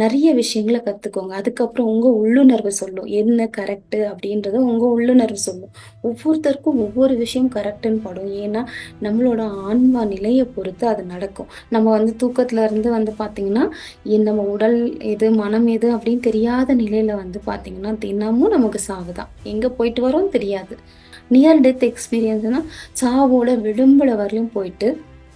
நிறைய விஷயங்கள கத்துக்கோங்க. அதுக்கப்புறம் உங்க உள்ளுணர்வு சொல்லும். என்ன கரெக்டு அப்படின்றத உங்க உள்ளுணர்வு சொல்லும். ஒவ்வொருத்தருக்கும் ஒவ்வொரு விஷயம் கரெக்டுன்னு படும். ஏன்னா, நம்மளோட ஆன்மா நிலையை பொறுத்து அது நடக்கும். நம்ம வந்து தூக்கத்துல இருந்து வந்து பார்த்தீங்கன்னா, நம்ம உடல் எது, மனம் எது அப்படின்னு தெரியாத நிலையில வந்து பார்த்தீங்கன்னா, தினமும் நமக்கு சாவு தான். எங்க போயிட்டு வரோம் தெரியாது. நியர் டெத் எக்ஸ்பீரியன்ஸ்னா சாவோட விளிம்புல வரையும் போயிட்டு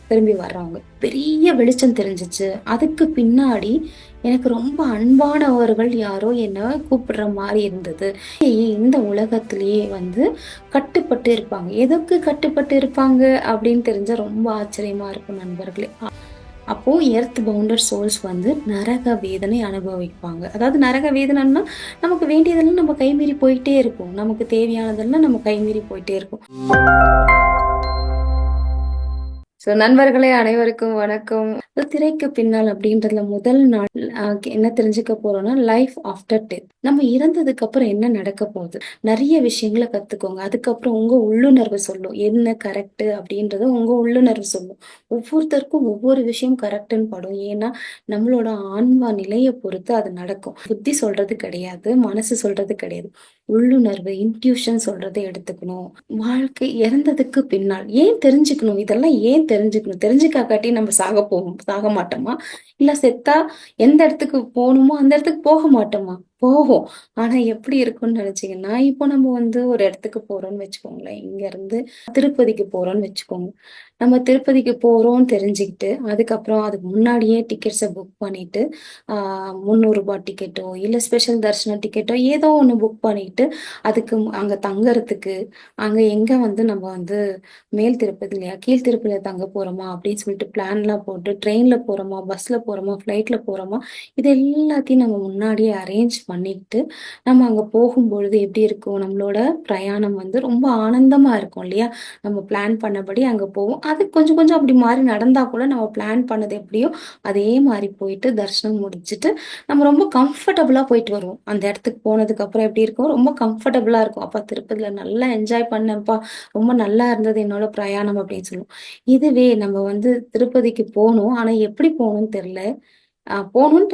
திரும்பி வர்றவங்க. பெரிய வெளிச்சம் தெரிஞ்சிச்சு அதுக்கு பின்னாடி எனக்கு ரொம்ப அன்பானவர்கள் யாரோ என்ன கூப்பிடுற மாதிரி இருந்தது. இந்த உலகத்திலேயே வந்து கட்டுப்பட்டு இருப்பாங்க. எதுக்கு கட்டுப்பட்டு இருப்பாங்க அப்படின்னு தெரிஞ்ச ரொம்ப ஆச்சரியமா இருக்கும் நண்பர்களே. அப்போது அப்போ எர்த் பவுண்டர் சோல்ஸ் வந்து நரக வேதனை அனுபவிப்பாங்க. அதாவது நரக வேதனைன்னா, நமக்கு வேண்டியதெல்லாம் நம்ம கைமீறி போயிட்டே இருப்போம். நமக்கு தேவையானதெல்லாம் நம்ம கைமீறி போயிட்டே இருப்போம். ஸோ நண்பர்களே அனைவருக்கும் வணக்கம். திரைக்கு பின்னால் அப்படின்றதுல முதல் நாள் என்ன தெரிஞ்சுக்க போறோம்னா, லைஃப் ஆஃப்டர் டெத். நம்ம இறந்ததுக்கு அப்புறம் என்ன நடக்க போகுது? நிறைய விஷயங்கள கத்துக்கோங்க. அதுக்கப்புறம் உங்க உள்ளுணர்வு சொல்லும். என்ன கரெக்ட் அப்படின்றத உங்க உள்ளுணர்வு சொல்லும். ஒவ்வொருத்தருக்கும் ஒவ்வொரு விஷயம் கரெக்டுன்னு படும். ஏன்னா, நம்மளோட ஆன்மா நிலையை பொறுத்து அது நடக்கும். புத்தி சொல்றது கிடையாது. மனசு சொல்றது கிடையாது. உள்ளுணர்வு, இன்ட்யூஷன் சொல்றத எடுத்துக்கணும். வாழ்க்கை இறந்ததுக்கு பின்னால் ஏன் தெரிஞ்சுக்கணும்? இதெல்லாம் ஏன் தெரிஞ்சுக்கணும்? தெரிஞ்சுக்காக்காட்டி நம்ம சாக போவோம் சாக மாட்டோமா? இல்ல செத்தா எந்த இடத்துக்கு போகணுமோ அந்த இடத்துக்கு போக மாட்டோமா? போவோம். ஆனா எப்படி இருக்கும்னு நினைச்சீங்கன்னா, இப்போ நம்ம வந்து ஒரு இடத்துக்கு போறோம்னு வச்சுக்கோங்களேன். இங்க இருந்து திருப்பதிக்கு போறோம்னு வச்சுக்கோங்க. நம்ம திருப்பதிக்கு போறோம்னு தெரிஞ்சுக்கிட்டு, அதுக்கப்புறம் அதுக்கு முன்னாடியே டிக்கெட்ஸ புக் பண்ணிட்டு, முந்நூறு ரூபாய் டிக்கெட்டோ, இல்ல ஸ்பெஷல் தர்ஷன டிக்கெட்டோ ஏதோ ஒன்று புக் பண்ணிட்டு, அதுக்கு அங்க தங்கறதுக்கு, அங்க எங்க வந்து நம்ம வந்து மேல் திருப்பதி இல்லையா, கீழ் திருப்பதியில தங்க போறோமா அப்படின்னு சொல்லிட்டு பிளான்லாம் போட்டு, ட்ரெயின்ல போறோமா, பஸ்ல போறோமா, ஃபிளைட்ல போறோமா, இது எல்லாத்தையும் நம்ம முன்னாடியே அரேஞ்ச் பண்ணிட்டு, நம்ம அங்க போகும்பொழுது எப்படி இருக்கும்? நம்மளோட பிரயாணம் வந்து ரொம்ப ஆனந்தமா இருக்கும் இல்லையா? நம்ம பிளான் பண்ணபடி அங்க போவோம். அது கொஞ்சம் கொஞ்சம் அப்படி மாதிரி நடந்தா கூட நம்ம பிளான் பண்ணது எப்படியோ, அதே மாதிரி போயிட்டு தரிசனம் முடிச்சுட்டு, நம்ம ரொம்ப கம்ஃபர்டபுளா போயிட்டு வருவோம். அந்த இடத்துக்கு போனதுக்கு அப்புறம் எப்படி இருக்கும்? ரொம்ப கம்ஃபர்டபுளா இருக்கும். அப்பா திருப்பதியில் நல்லா என்ஜாய் பண்ணேன்ப்பா. ரொம்ப நல்லா இருந்தது என்னோட பிரயாணம் அப்படின்னு சொல்லுவோம். இதுவே நம்ம வந்து திருப்பதிக்கு போனோம். ஆனா எப்படி போகணும்னு தெரியல. அ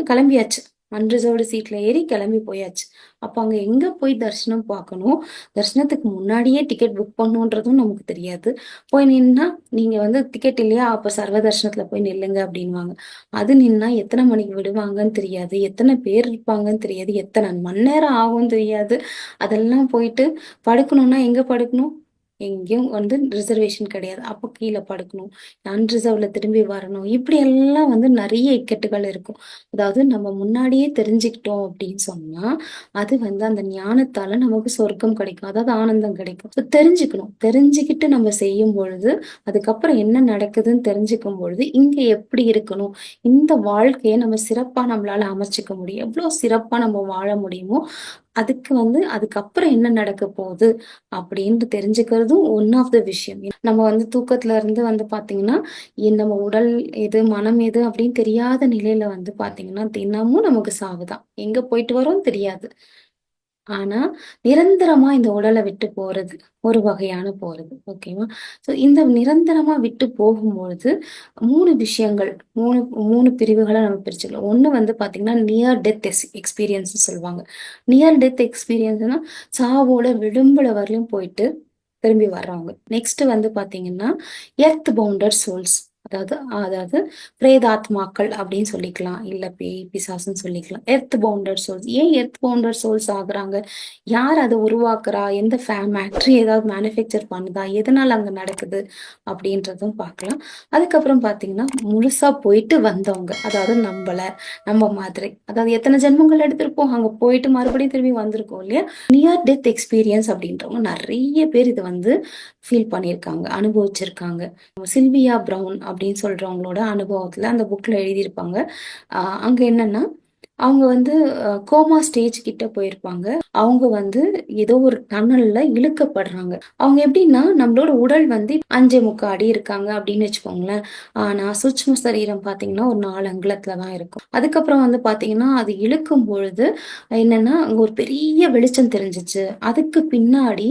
கிளம்பியாச்சு. அன்ரிசர்வ்டு சீட்ல ஏறி கிளம்பி போயாச்சு. அப்ப அங்க எங்க போய் தரிசனம் பார்க்கணும்? தரிசனத்துக்கு முன்னாடியே டிக்கெட் புக் பண்ணணுன்றதும் நமக்கு தெரியாது. போய் நின்னா, "நீங்க வந்து டிக்கெட் இல்லையா? அப்ப சர்வ தரிசனத்துல போய் நில்லுங்க" அப்படின்வாங்க அது நின்னா எத்தனை மணிக்கு விடுவாங்கன்னு தெரியாது. எத்தனை பேர் இருப்பாங்கன்னு தெரியாது. எத்தனை மணி நேரம் ஆகும்னு தெரியாது. அதெல்லாம் போயிட்டு படுக்கணும்னா எங்க படுக்கணும்? எங்கேயும் வந்து ரிசர்வேஷன் கிடையாது. அப்போ கீழே படுக்கணும். அன்ரிசர்வ்ல திரும்பி வரணும். இப்படி எல்லாம் வந்து நிறைய இக்கட்டுகள் இருக்கும். அதாவது நம்ம முன்னாடியே தெரிஞ்சுக்கிட்டோம் அப்படின்னு சொன்னா, அது வந்து அந்த ஞானத்தால நமக்கு சொர்க்கம் கிடைக்கும். அதாவது ஆனந்தம் கிடைக்கும். ஸோ தெரிஞ்சுக்கணும். தெரிஞ்சுக்கிட்டு நம்ம செய்யும் பொழுது, அதுக்கப்புறம் என்ன நடக்குதுன்னு தெரிஞ்சுக்கும் பொழுது, இங்க எப்படி இருக்கணும்? இந்த வாழ்க்கையை நம்ம சிறப்பா நம்மளால அமைச்சிக்க முடியும். எவ்வளோ சிறப்பா நம்ம வாழ முடியுமோ, அதுக்கு வந்து அதுக்கப்புறம் என்ன நடக்க போகுது? அப்படின்னு தெரிஞ்சுக்கிறதும் ஒன் ஆஃப் த விஷயம். நம்ம வந்து தூக்கத்துல இருந்து வந்து பாத்தீங்கன்னா நம்ம உடல் எது, மனம் எது அப்படின்னு தெரியாத நிலையில வந்து பாத்தீங்கன்னா தினமும் நமக்கு சாவுதான் எங்க போயிட்டு வரோம் தெரியாது. ஆனா, நிரந்தரமா இந்த உடல விட்டு போறது. ஒரு வகையான போறது. ஓகேவா? ஸோ இந்த நிரந்தரமா விட்டு போகும்பொழுது 3 விஷயங்கள் 3 3 பிரிவுகளா நம்ம பிரிச்சுக்கலாம். ஒண்ணு வந்து பார்த்தீங்கன்னா, நியர் டெத் எஸ் எக்ஸ்பீரியன்ஸ்ன்னு சொல்லுவாங்க. நியர் டெத் எக்ஸ்பீரியன்ஸ்னா சாவோட விளிம்புல வரையிலும் போயிட்டு திரும்பி வர்றவங்க. நெக்ஸ்ட் வந்து பார்த்தீங்கன்னா, எர்த் பவுண்டட் சோல்ஸ். அதாவது அதாவது பிரேதாத்மாக்கள் அப்படின்னு சொல்லிக்கலாம். இல்ல பேய், பிசாசுன்னு சொல்லிக்கலாம். Earth bounder souls. ஏன் எர்த் பவுண்டர் சோல்ஸ் ஆகுறாங்க? யார் அதை உருவாக்குறா? எந்த ஃபேக்டரி ஏதாவது மேனுஃபேக்சர் பண்ணுதா? எதனால அங்க நடக்குது? அப்படின்றதும் பார்க்கலாம். அதுக்கப்புறம் பாத்தீங்கன்னா முழுசா போயிட்டு வந்தவங்க. அதாவது நம்மள நம்ம மாதிரி. அதாவது எத்தனை ஜென்மங்கள் எடுத்திருப்போம்? அங்க போயிட்டு மறுபடியும் திரும்பி வந்திருக்கோம் இல்லையா? நியர் டெத் எக்ஸ்பீரியன்ஸ் அப்படின்றவங்க நிறைய பேர் இது வந்து ஃபீல் பண்ணியிருக்காங்க. அனுபவிச்சிருக்காங்க. சில்வியா பிரவுன் அப்படின்னு சொல்றவங்களோட அனுபவத்துல அந்த புக்ல எழுதியிருப்பாங்க. அ அங்க என்னன்னா, அவங்க வந்து கோமா ஸ்டேஜ் கிட்ட போயிருப்பாங்க. அவங்க வந்து ஏதோ ஒரு டனல்ல இழுக்கப்படுறாங்க. அவங்க எப்படின்னா, நம்மளோட உடல் வந்து 5.25 அடி இருக்காங்க அப்படின்னு வச்சுக்கோங்களேன். ஆனா, சூட்சும சரீரம் பாத்தீங்கன்னா ஒரு நாலு அங்குலத்தில தான் இருக்கும். அதுக்கப்புறம் வந்து பாத்தீங்கன்னா அது இழுக்கும் பொழுது என்னன்னா, அங்க ஒரு பெரிய வெளிச்சம் தெரிஞ்சுச்சு. அதுக்கு பின்னாடி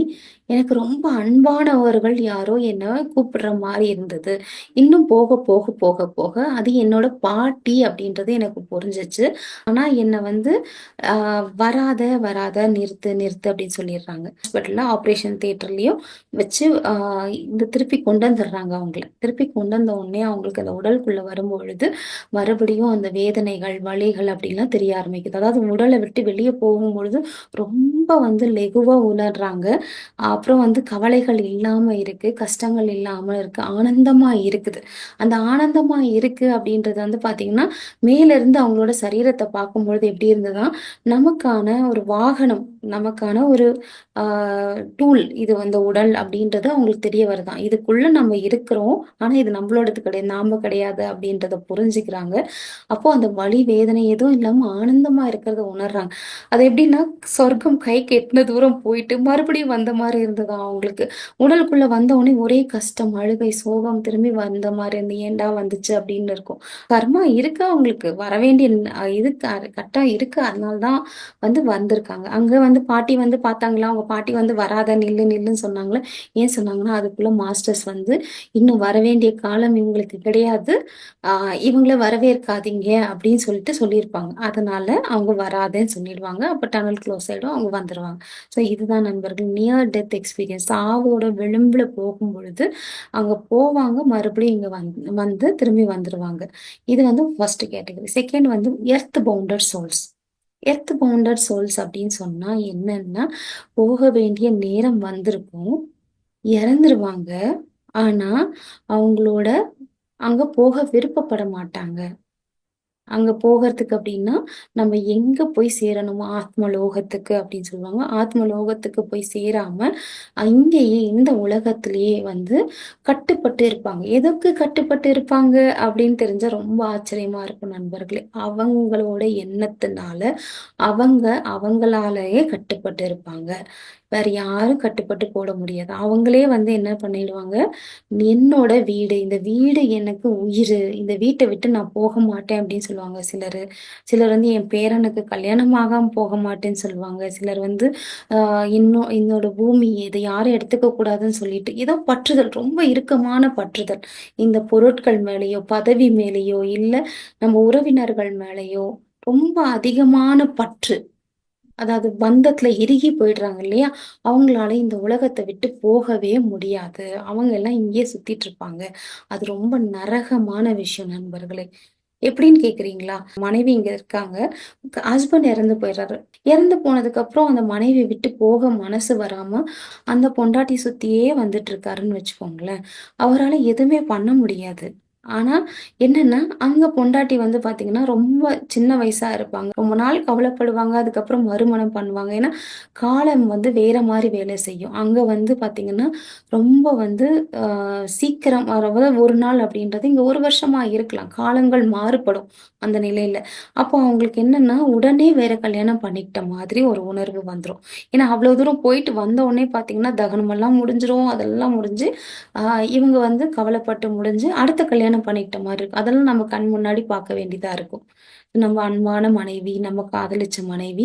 எனக்கு ரொம்ப அன்பானவர்கள் யாரோ என்ன கூப்பிடுற மாதிரி இருந்தது. இன்னும் போக, போக, போக, போக அது என்னோட பாட்டி அப்படின்றது எனக்கு புரிஞ்சிச்சு ஆனா, ஆனா என்ன வந்து வராத, வராத, நிறுத்து, நிறுத்து அப்படின்னு சொல்லிடுறாங்க. ஹாஸ்பிட்டல்ல ஆப்ரேஷன் தியேட்டர்லயும் வச்சு இந்த திருப்பி கொண்டு வந்துடுறாங்க அவங்கள. திருப்பி கொண்டு வந்த உடனே அவங்களுக்கு அந்த உடலுக்குள்ள வரும்பொழுது, மறுபடியும் அந்த வேதனைகள், வலிகள் அப்படிலாம் தெரிய ஆரம்பிக்குது. அதாவது உடலை விட்டு வெளிய போகும்பொழுது ரொம்ப வந்து லெகுவா உணர்றாங்க. அப்புறம் வந்து கவலைகள் இல்லாம இருக்கு, கஷ்டங்கள் இல்லாம இருக்கு, ஆனந்தமா இருக்குது. அந்த ஆனந்தமா இருக்கு அப்படின்றது வந்து பார்த்தீங்கன்னா, மேலிருந்து அவங்களோட சரீரத்தை பார்க்க பார்க்கும்பொழுது எப்படி இருந்ததுன்னா, நமக்கான ஒரு வாகனம், நமக்கான ஒரு டூல் இது வந்து உடல் அப்படின்றது அவங்களுக்கு தெரிய வருதான் இதுக்குள்ள நம்ம இருக்கிறோம். ஆனா, இது நம்மளோடது கிடையாது. நாம கிடையாது அப்படின்றத புரிஞ்சுக்கிறாங்க. அப்போ அந்த வலி, வேதனை எதுவும் இல்லாம ஆனந்தமா இருக்கிறத உணர்றாங்க. அது எப்படின்னா, சொர்க்கம் கைக்கு எட்டின தூரம் போயிட்டு மறுபடியும் வந்த மாதிரி இருந்ததா அவங்களுக்கு. உடலுக்குள்ள வந்த உடனே ஒரே கஷ்டம், அழுகை, சோகம் திரும்பி வந்த மாதிரி இருந்து ஏன்டா வந்துச்சு அப்படின்னு இருக்கும். கர்மா இருக்கு அவங்களுக்கு. வரவேண்டிய இது க கட்டம் இருக்கு. அதனால தான் வந்து வந்திருக்காங்க. அங்க வந்து வந்து பாட்டி வந்து பார்த்தாங்களா, அவங்க பாட்டி வந்து வராத நில்லு நில்லுன்னு சொன்னாங்களா. ஏன் சொன்னாங்கன்னா, அதுக்குள்ள மாஸ்டர்ஸ் வந்து இன்னும் வரவேண்டிய காலம் இவங்களுக்கு கிடையாது. ஆஹ் இவங்கள வரவேற்காதீங்க அப்படின்னு சொல்லிட்டு சொல்லியிருப்பாங்க. அதனால அவங்க வராதேன்னு சொல்லிடுவாங்க. அப்ப டனல் க்ளோஸ் ஆயிடும். அவங்க வந்துருவாங்க. ஸோ இதுதான் நண்பர்கள் நியர் டெத் எக்ஸ்பீரியன்ஸ். சாவோட விளிம்புல போகும்பொழுது, அங்க போவாங்க. மறுபடியும் இங்க வந்து வந்து திரும்பி வந்துருவாங்க. இது வந்து ஃபர்ஸ்ட் கேட்டகரி. செகண்ட் வந்து earth bounder souls. Earth bounded souls அப்படின்னு சொன்னா என்னன்னா, போக வேண்டிய நேரம் வந்திருக்கும். இறந்துருவாங்க. ஆனா, அவங்களோட அங்க போக விருப்பப்பட மாட்டாங்க. அங்க போகறதுக்கு அப்படின்னா, நம்ம எங்க போய் சேரணுமோ ஆத்மலோகத்துக்கு அப்படின்னு சொல்லுவாங்க. ஆத்மலோகத்துக்கு போய் சேராம, இங்கேயே இந்த உலகத்திலேயே வந்து கட்டுப்பட்டு இருப்பாங்க. எதுக்கு கட்டுப்பட்டு இருப்பாங்க அப்படின்னு தெரிஞ்சா ரொம்ப ஆச்சரியமா இருக்கும் நண்பர்களே. அவங்களோட எண்ணத்தினால, அவங்க அவங்களாலேயே கட்டுப்பட்டு இருப்பாங்க. வேற யாரும் கட்டுப்பட்டு போட முடியாது. அவங்களே வந்து என்ன பண்ணிடுவாங்க, என்னோட வீடு, இந்த வீடு எனக்கு உயிர் இந்த வீட்டை விட்டு நான் போக மாட்டேன் அப்படின்னு சொல்லுவாங்க சிலர் சிலர் வந்து என் பேரனுக்கு கல்யாணமாகாம போக மாட்டேன்னு சொல்லுவாங்க. சிலர் வந்து இன்னும் என்னோட பூமி இதை யாரும் எடுத்துக்க கூடாதுன்னு சொல்லிட்டு, ஏதோ பற்றுதல், ரொம்ப இறுக்கமான பற்றுதல். இந்த பொருட்கள் மேலயோ, பதவி மேலேயோ இல்ல நம்ம உறவினர்கள் மேலேயோ ரொம்ப அதிகமான பற்று. அதாவது பந்தத்துல இறுகி போயிடுறாங்க இல்லையா? அவங்களால இந்த உலகத்தை விட்டு போகவே முடியாது. அவங்க எல்லாம் இங்கேயே சுத்திட்டு இருப்பாங்க. அது ரொம்ப நரகமான விஷயம் நண்பர்களே. எப்படின்னு கேக்குறீங்களா மனைவி இங்க இருக்காங்க. ஹஸ்பண்ட் இறந்து போயிடுறாரு. இறந்து போனதுக்கப்புறம் அந்த மனைவி விட்டு போக மனசு வராம, அந்த பொண்டாட்டி சுத்தியே வந்துட்டு இருக்காருன்னு வச்சுக்கோங்களேன். அவரால எதுவுமே பண்ண முடியாது. ஆனா, என்னன்னா, அங்க பொண்டாட்டி வந்து பாத்தீங்கன்னா, ரொம்ப சின்ன வயசா இருப்பாங்க. ரொம்ப நாள் கவலைப்படுவாங்க. அதுக்கப்புறம் மறுமணம் பண்ணுவாங்க. ஏன்னா, காலம் வந்து வேற மாரி வேலை செய்யும். அங்க வந்து பாத்தீங்கன்னா, ரொம்ப வந்து அ சீக்கிரம் அதாவது ஒரு நாள் அப்படின்றது இங்க 1 வருஷமா இருக்கலாம். காலங்கள் மாறுபடும் அந்த நிலையில. அப்போ அவங்களுக்கு என்னன்னா, உடனே வேற கல்யாணம் பண்ணிக்கிட்ட மாதிரி ஒரு உணர்வு வந்துரும். ஏன்னா, அவ்வளோ தூரம் போயிட்டு வந்த உடனே பாத்தீங்கன்னா, தகனமெல்லாம் முடிஞ்சிரும். அதெல்லாம் முடிஞ்சு, அ இவங்க வந்து கவலைப்பட்டு முடிஞ்சு, அடுத்த கல்யாணம் பண்ணிக்கிட்ட மாதிரி இருக்கும். அதெல்லாம் நம்ம கண் முன்னாடி பார்க்க வேண்டியதா இருக்கும். நம்ம அன்பான மனைவி, நம்ம காதலிச்ச மனைவி,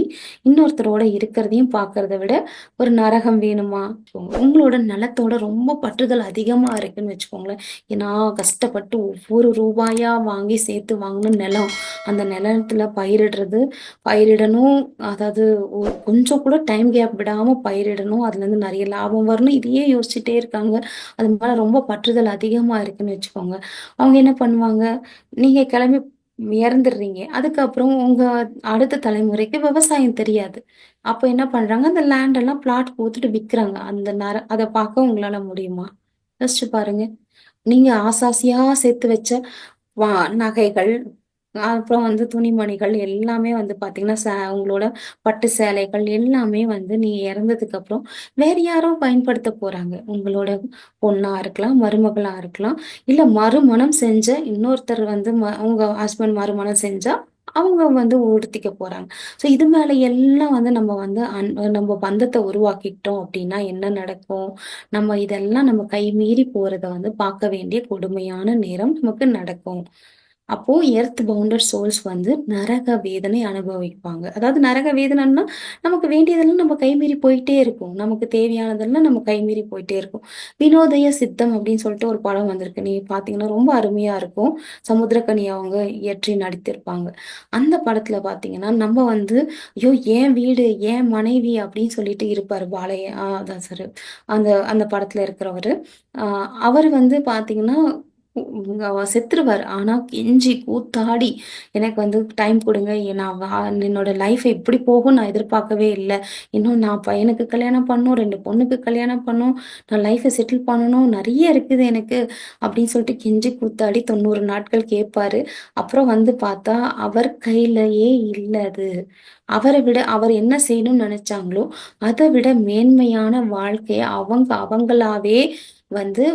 இன்னொருத்தரோட இருக்கிறதையும் பார்க்கறத விட, ஒரு நரகம் வேணுமா? உங்களோட நிலத்தோட ரொம்ப பற்றுதல் அதிகமா இருக்குன்னு வச்சுக்கோங்களேன். ஏன்னா, கஷ்டப்பட்டு ஒவ்வொரு ரூபாயா வாங்கி சேர்த்து வாங்கின நிலம். அந்த நிலத்துல பயிரிடுறது, பயிரிடணும். அதாவது கொஞ்சம் கூட டைம் கேப் விடாம பயிரிடணும். அதுலேருந்து நிறைய லாபம் வரணும். இதையே யோசிச்சுட்டே இருக்காங்க. அது மேல ரொம்ப பற்றுதல் அதிகமா இருக்குன்னு வச்சுக்கோங்க. அவங்க என்ன பண்ணுவாங்க, நீங்க கிளம்பி இறந்துடுறீங்க. அதுக்கப்புறம் உங்க அடுத்த தலைமுறைக்கு விவசாயம் தெரியாது. அப்ப என்ன பண்றாங்க, அந்த லேண்ட் எல்லாம் பிளாட் போட்டுட்டு விக்கிறாங்க. அந்த நர அதை பார்க்க உங்களால முடியுமா? யோசிச்சு பாருங்க. நீங்க ஆசாசியா சேர்த்து வச்ச வா நகைகள், அப்புறம் வந்து துணிமணிகள் எல்லாமே வந்து பார்த்தீங்கன்னா, சே உங்களோட பட்டு சேலைகள் எல்லாமே வந்து நீ இறந்ததுக்கு அப்புறம் வேற யாரோ பயன்படுத்த போறாங்க. உங்களோட பொண்ணா இருக்கலாம், மருமகளா இருக்கலாம். இல்லை மறுமணம் செஞ்ச இன்னொருத்தர் வந்து ம உங்க ஹஸ்பண்ட் மறுமணம் செஞ்சா அவங்க வந்து உடுத்திக்க போறாங்க. ஸோ இது மேல எல்லாம் வந்து நம்ம வந்து அன் நம்ம பந்தத்தை உருவாக்கிக்கிட்டோம் அப்படின்னா என்ன நடக்கும்? நம்ம இதெல்லாம் நம்ம கை மீறி போறதை வந்து பார்க்க வேண்டிய கொடுமையான நேரம் நமக்கு நடக்கும். அப்போ எர்த் பவுண்டட் சோல்ஸ் வந்து நரக வேதனை அனுபவிப்பாங்க. அதாவது நரக வேதனைன்னா, நமக்கு வேண்டியதெல்லாம் நம்ம கைமீறி போயிட்டே இருக்கும். நமக்கு தேவையானதெல்லாம் நம்ம கைமீறி போயிட்டே இருக்கும். வினோதய சித்தம் அப்படின்னு சொல்லிட்டு ஒரு படம் வந்திருக்கு. நீங்க பார்த்தீங்கன்னா, ரொம்ப அருமையா இருக்கும். சமுத்திரக்கனி அவங்க இயற்றி நடித்திருப்பாங்க. அந்த படத்துல பார்த்தீங்கன்னா, நம்ம வந்து ஐயோ! என் வீடு, ஏன் மனைவி அப்படின்னு சொல்லிட்டு இருப்பாரு பாலையா அதான் சார் அந்த அந்த படத்துல இருக்கிறவரு. அவர் வந்து பார்த்தீங்கன்னா, செத்துருவார் ஆனா கெஞ்சி கூத்தாடி எனக்கு வந்து டைம் கொடுங்க நான் வா என்னோட லைஃப் எப்படி போகும் நான் எதிர்பார்க்கவே இல்லை இன்னும் நான் பையனுக்கு கல்யாணம் பண்ணும் ரெண்டு பொண்ணுக்கு கல்யாணம் பண்ணும் நான் லைஃப்பை செட்டில் பண்ணணும், நிறைய இருக்குது எனக்கு அப்படின்னு சொல்லிட்டு கெஞ்சி கூத்தாடி 90 நாட்கள் கேட்பாரு. அப்புறம் வந்து பார்த்தா, அவர் கையிலயே இல்லை அது. அவரை விட அவர் என்ன செய்யணும்னு நினைச்சாங்களோ அதை விட மேன்மையான வாழ்க்கையை அவங்க அவங்களாவே வந்து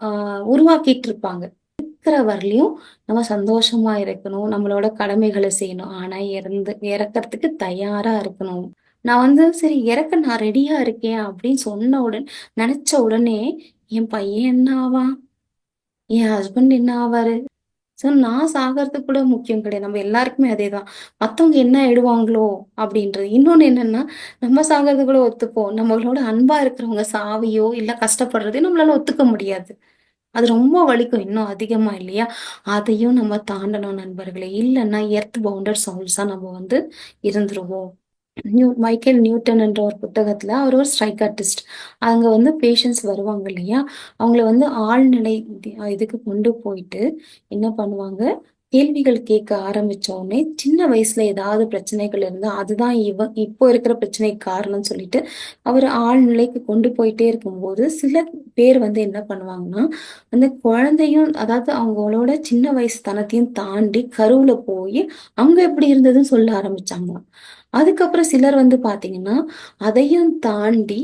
ஆஹ் உருவாக்கிட்டு இருப்பாங்க. இருக்கிற வரலயும் நம்ம சந்தோஷமா இருக்கணும். நம்மளோட கடமைகளை செய்யணும். ஆனா இறந்து இறக்கறதுக்கு தயாரா இருக்கணும். நான் வந்து சரி இறக்க நான் ரெடியா இருக்கேன் அப்படின்னு சொன்ன உடன் நினைச்ச உடனே என் பையன் என்ன ஆவான்? என் ஹஸ்பண்ட் என்ன ஆவாரு? ஸோ நான் சாகிறது கூட முக்கியம் கிடையாது. நம்ம எல்லாருக்குமே அதேதான். மத்தவங்க என்ன ஆயிடுவாங்களோ அப்படின்றது இன்னொன்னு என்னன்னா, நம்ம சாகிறது கூட ஒத்துப்போம். நம்மளோட அன்பா இருக்கிறவங்க சாவியோ இல்லை கஷ்டப்படுறதையோ நம்மளால ஒத்துக்க முடியாது. அது ரொம்ப வலிக்கும் இன்னும் அதிகமா இல்லையா? அதையும் நம்ம தாண்டணும் நண்பர்களே. இல்லைன்னா எர்த் பவுண்டட் சவுல்ஸா நம்ம வந்து இருந்துருவோம். நியூ மைக்கேல் நியூட்டன் என்ற ஒரு புத்தகத்துல அவர் ஒரு சைக்காட்ரிஸ்ட். அங்க வந்து பேஷண்ட்ஸ் வருவாங்க இல்லையா? அவங்கள வந்து ஆழ்நிலை இதுக்கு கொண்டு போயிட்டு என்ன பண்ணுவாங்க, கேள்விகள் கேட்க ஆரம்பிச்சோடனே சின்ன வயசுல ஏதாவது பிரச்சனைகள் இருந்தா, அதுதான் இவ இப்போ இருக்கிற பிரச்சனைக்கு காரணம்னு சொல்லிட்டு, அவர் ஆழ்நிலைக்கு கொண்டு போயிட்டே இருக்கும்போது, சில பேர் வந்து என்ன பண்ணுவாங்கன்னா, அந்த குழந்தையும் அதாவது அவங்களோட சின்ன வயசு தனத்தையும் தாண்டி கருவுல போய் அங்க எப்படி இருந்ததுன்னு சொல்ல ஆரம்பிச்சாங்களாம். அதுக்கப்புறம் சிலர் வந்து பார்த்தீங்கன்னா, அதையும் தாண்டி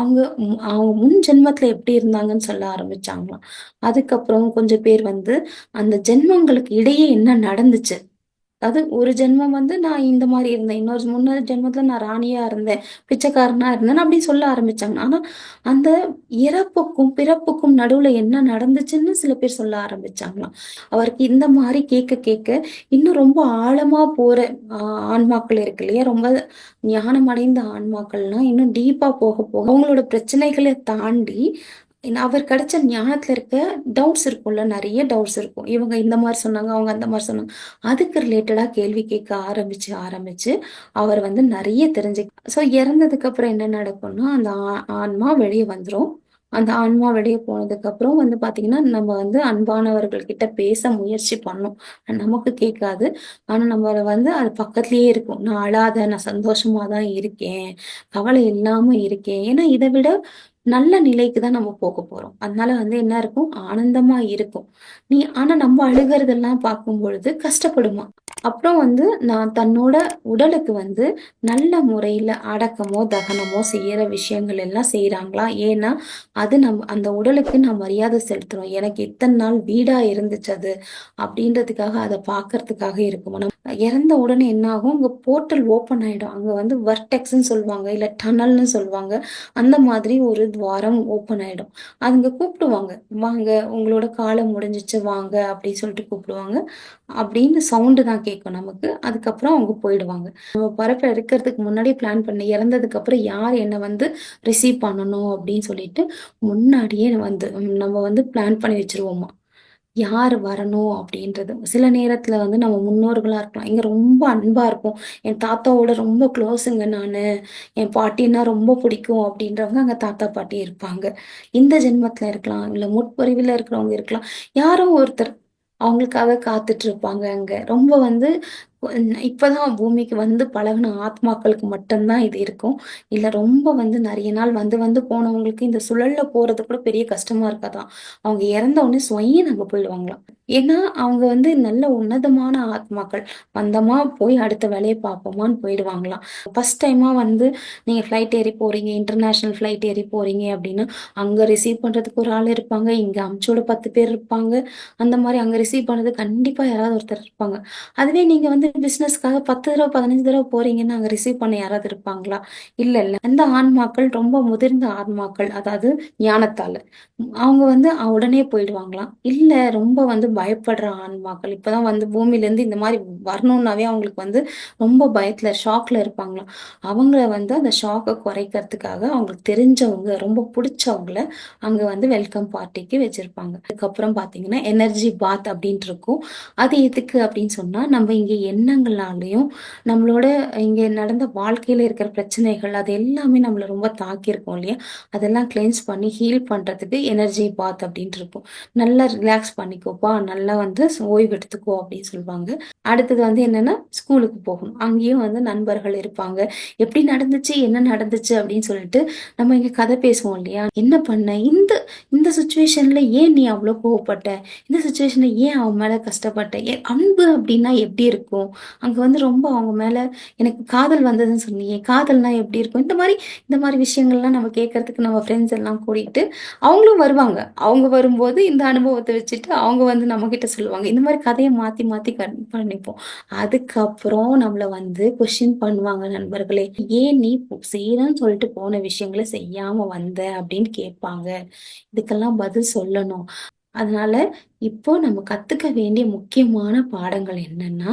அவங்க அவங்க முன் ஜென்மத்துல எப்படி இருந்தாங்கன்னு சொல்ல ஆரம்பிச்சாங்களாம். அதுக்கப்புறம் கொஞ்சம் பேர் வந்து அந்த ஜென்மங்களுக்கு இடையே என்ன நடந்துச்சு? அதாவது ஒரு ஜென்மம் வந்து நான் இந்த மாதிரி இருந்தேன். இன்னொரு முன்னொரு ஜென்மத்துல நான் ராணியா இருந்தேன், பிச்சைக்காரனா இருந்தேன் அப்படி சொல்ல ஆரம்பிச்சாங்க. ஆனா, அந்த இறப்புக்கும், பிறப்புக்கும் நடுவுல என்ன நடந்துச்சுன்னு சில பேர் சொல்ல ஆரம்பிச்சாங்களாம். அவருக்கு இந்த மாதிரி கேட்க கேட்க இன்னும் ரொம்ப ஆழமா போற ஆன்மாக்கள் இருக்கு இல்லையா? ரொம்ப ஞானம் அடைந்த ஆன்மாக்கள்லாம் இன்னும் டீப்பா போக போக அவங்களோட பிரச்சனைகளை தாண்டி அவர் கிடைச்ச ஞானத்துல இருக்க டவுட்ஸ் இருக்கும்ல, நிறைய டவுட்ஸ் இருக்கும். இவங்க இந்த மாதிரி சொன்னாங்க, அவங்க அந்த மாதிரி சொன்னாங்க. அதுக்கு ரிலேட்டடா கேள்வி கேட்க ஆரம்பிச்சு, ஆரம்பிச்சு அவர் வந்து நிறைய தெரிஞ்சு ஸோ இறந்ததுக்கு அப்புறம் என்ன நடக்கும்னா, அந்த ஆ ஆன்மா வெளிய வந்துரும். அந்த ஆன்மா வெளியே போனதுக்கு அப்புறம் வந்து பாத்தீங்கன்னா நம்ம வந்து அன்பானவர்கள் கிட்ட பேச முயற்சி பண்ணும். நமக்கு கேட்காது. ஆனா நம்ம வந்து அது பக்கத்திலேயே இருக்கும். "நான் அழாத, நான் சந்தோஷமா தான் இருக்கேன். கவலை இல்லாம இருக்கேன்." ஏன்னா இத விட நல்ல நிலைக்கு தான் நம்ம போக போறோம். அதனால வந்து என்ன இருக்கும்? ஆனந்தமா இருக்கும். நீ ஆனா நம்ம அழுகுறதெல்லாம் பார்க்கும்பொழுது கஷ்டப்படுமா அப்புறம் வந்து நான் தன்னோட உடலுக்கு வந்து நல்ல முறையில அடக்கமோ, தகனமோ செய்யற விஷயங்கள் எல்லாம் செய்யறாங்களா ஏன்னா, அது நம் அந்த உடலுக்கு நான் மரியாதை செலுத்துறோம். எனக்கு இத்தனை நாள் வீடா இருந்துச்சு அது. அப்படின்றதுக்காக அதை பார்க்கறதுக்காக இருக்குமா? இறந்த உடனே என்ன ஆகும்? அங்க போர்ட்டல் ஓப்பன் ஆயிடும். அங்க வந்து வர்டெக்ஸ்ன்னு சொல்லுவாங்க. இல்ல டனல்னு சொல்லுவாங்க. அந்த மாதிரி ஒரு துவாரம் ஓப்பன் ஆயிடும். அதுங்க கூப்பிடுவாங்க. "வாங்க, உங்களோட காலம் முடிஞ்சிச்சு வாங்க" அப்படின்னு சொல்லிட்டு கூப்பிடுவாங்க. அப்படின்னு சவுண்டு தான் கேட்கும் நமக்கு. அதுக்கப்புறம் அவங்க போயிடுவாங்க. நம்ம பரப்புல இருக்கிறதுக்கு முன்னாடி பிளான் பண்ணி இறந்ததுக்கு அப்புறம் யார் என்ன வந்து ரிசீவ் பண்ணணும் அப்படின்னு சொல்லிட்டு முன்னாடியே வந்து நம்ம வந்து பிளான் பண்ணி வச்சிருவோமா யார் வரணும் அப்படின்றது சில நேரத்துல வந்து நம்ம முன்னோர்களா இருக்கலாம். இங்க ரொம்ப அன்பா இருப்போம். என் தாத்தாவோட ரொம்ப க்ளோஸுங்க நானு. என் பாட்டின்னா ரொம்ப பிடிக்கும் அப்படின்றவங்க அங்க தாத்தா, பாட்டி இருப்பாங்க. இந்த ஜென்மத்துல இருக்கலாம். இல்ல முற்பிறவில இருக்கிறவங்க இருக்கலாம். யாரோ ஒருத்தர் அவங்களுக்காக காத்துட்டு இருப்பாங்க அங்க. ரொம்ப வந்து இப்பதான் பூமிக்கு வந்து பழகுன ஆத்மாக்களுக்கு மட்டும்தான் இது இருக்கும். இல்ல ரொம்ப வந்து நிறைய நாள் வந்து வந்து போனவங்களுக்கு இந்த சுழல்ல போறது கூட பெரிய கஷ்டமா இருக்காதான் அவங்க இறந்த உடனே சுவையும் அங்க போயிடுவாங்களாம். ஏன்னா, அவங்க வந்து நல்ல உன்னதமான ஆத்மாக்கள். வந்தோமா, போய் அடுத்த வேலையை பார்ப்போமான்னு போயிடுவாங்களாம். ஃபர்ஸ்ட் டைமா வந்து நீங்க ஃப்ளைட் ஏறி போறீங்க, இன்டர்நேஷனல் ஃப்ளைட் ஏறி போறீங்க அப்படின்னு அங்க ரிசீவ் பண்றதுக்கு ஒரு ஆள் இருப்பாங்க. இங்க அமிச்சோட பத்து பேர் இருப்பாங்க. அந்த மாதிரி அங்க ரிசீவ் பண்ணது கண்டிப்பா யாராவது ஒருத்தர் இருப்பாங்க. அதுவே நீங்க வந்து பிசினஸ்க்காக 10 தடவ, 15 தடவ போறீங்கன்னா, அங்க ரிசீவ் பண்ண யாராவது இருப்பாங்களா? இல்ல இல்ல அந்த ஆன்மாக்கள் ரொம்ப முதிர்ந்த ஆன்மாக்கள். அதாவது ஞானத்தால. அவங்க வந்து உடனே போயிடுவாங்களாம். இல்ல ரொம்ப வந்து பயப்படுற ஆன்மாக்கள். இப்பதான் வந்து பூமியில இருந்து இந்த மாதிரி வரணும்னாவே அவங்களுக்கு வந்து ரொம்ப பயத்துல, ஷாக்ல இருப்பாங்களாம். அவங்கள வந்து அந்த ஷாக்கை குறைக்கிறதுக்காக அவங்களுக்கு தெரிஞ்சவங்க, ரொம்ப புடிச்சவங்கள அங்க வந்து வெல்கம் பார்ட்டிக்கு வச்சிருப்பாங்க. அதுக்கப்புறம் பாத்தீங்கன்னா எனர்ஜி பாத் அப்படின்ட்டு இருக்கும். அது எதுக்கு அப்படின்னு சொன்னா, நம்ம இங்க என்ன எண்ணங்களாலையும் நம்மளோட இங்கே நடந்த வாழ்க்கையில் இருக்கிற பிரச்சனைகள், அது எல்லாமே நம்மளை ரொம்ப தாக்கியிருக்கோம் இல்லையா? அதெல்லாம் கிளென்ஸ் பண்ணி ஹீல் பண்ணுறதுக்கு எனர்ஜி பாத் அப்படின்ட்டு இருக்கும். நல்லா ரிலாக்ஸ் பண்ணிக்கோப்பா, நல்லா வந்து ஓய்வு எடுத்துக்கோ அப்படின்னு சொல்லுவாங்க. அடுத்தது வந்து என்னென்னா ஸ்கூலுக்கு போகணும். அங்கேயும் வந்து நண்பர்கள் இருப்பாங்க. எப்படி நடந்துச்சு? என்ன நடந்துச்சு? அப்படின்னு சொல்லிட்டு நம்ம இங்கே கதை பேசுவோம் இல்லையா? என்ன பண்ண? இந்த இந்த சுச்சுவேஷனில் ஏன் நீ அவ்வளோ கோவப்பட்ட? இந்த சுச்சுவேஷனில் ஏன் அவன் மேலே கஷ்டப்பட்ட? அன்பு அப்படின்னா எப்படி இருக்கும்? அங்க வந்து ரொம்ப அவங்க மேல எனக்கு காதல் வந்ததுன்னு சொன்னியே, காதல்னா எப்படி இருக்கும்? இந்த மாதிரி இந்த மாதிரி விஷயங்கள்லாம் நம்ம கேட்கறதுக்கு நம்ம ஃப்ரெண்ட்ஸ் எல்லாம் கூட்டிட்டு, அவங்களும் வருவாங்க. அவங்க வரும்போது இந்த அனுபவத்தை வச்சுட்டு அவங்க வந்து நம்மகிட்ட சொல்லுவாங்க. இந்த மாதிரி கதையை மாத்தி மாத்தி பண்ணிப்போம். அதுக்கப்புறம் நம்மள வந்து கொஸ்டின் பண்ணுவாங்க நண்பர்களே. "ஏன் நீ போ செய்யணும்னு சொல்லிட்டு போன விஷயங்களை செய்யாம வந்த?" அப்படின்னு கேட்பாங்க. இதுக்கெல்லாம் பதில் சொல்லணும். அதனால இப்போ நம்ம கத்துக்க வேண்டிய முக்கியமான பாடங்கள் என்னன்னா,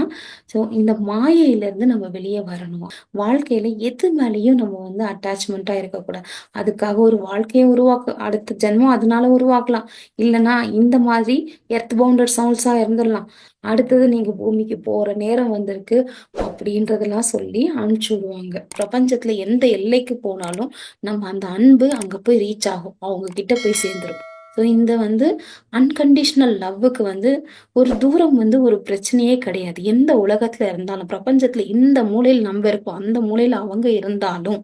ஸோ இந்த மாயையிலேருந்து நம்ம வெளியே வரணும். வாழ்க்கையில எது மேலயும் நம்ம வந்து அட்டாச்மெண்ட்டா இருக்கக்கூடாது. அதுக்காக ஒரு வாழ்க்கைய உருவாக்க அடுத்த ஜென்மம் அதனால உருவாக்கலாம். இல்லைன்னா இந்த மாதிரி எர்த் பவுண்டட் சவுண்ட்ஸா இருந்துடலாம் அடுத்தது நீங்க பூமிக்கு போற நேரம் வந்திருக்கு அப்படின்றதெல்லாம் சொல்லி அனுப்பிச்சு விடுவாங்க. பிரபஞ்சத்துல எந்த எல்லைக்கு போனாலும், நம்ம அந்த அன்பு அங்க போய் ரீச் ஆகும். அவங்க கிட்ட போய் சேர்ந்துரும். ஸோ இந்த வந்து அன்கண்டிஷ்னல் லவ்வுக்கு வந்து ஒரு தூரம் வந்து ஒரு பிரச்சனையே கிடையாது. எந்த உலகத்துல இருந்தாலும், பிரபஞ்சத்துல இந்த மூலையில் நம்ம இருக்கோம். அந்த மூலையில அவங்க இருந்தாலும்,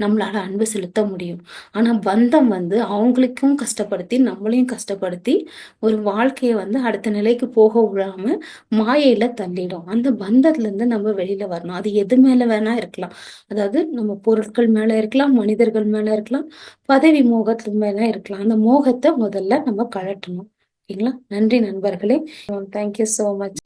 நம்மளால அன்பு செலுத்த முடியும். ஆனா பந்தம் வந்து அவங்களுக்கும் கஷ்டப்படுத்தி, நம்மளையும் கஷ்டப்படுத்தி, ஒரு வாழ்க்கையை வந்து அடுத்த நிலைக்கு போக விடாம மாயையில தள்ளிடும். அந்த பந்தத்துல இருந்து நம்ம வெளியில வரணும். அது எது மேல வேணா இருக்கலாம். அதாவது நம்ம பொருட்கள் மேல இருக்கலாம், மனிதர்கள் மேல இருக்கலாம், பதவி மோகத்து மேல இருக்கலாம். அந்த மோகத்தை முதல்ல நம்ம கழட்டணும். ஓகேங்களா? நன்றி நண்பர்களே. Thank you so much.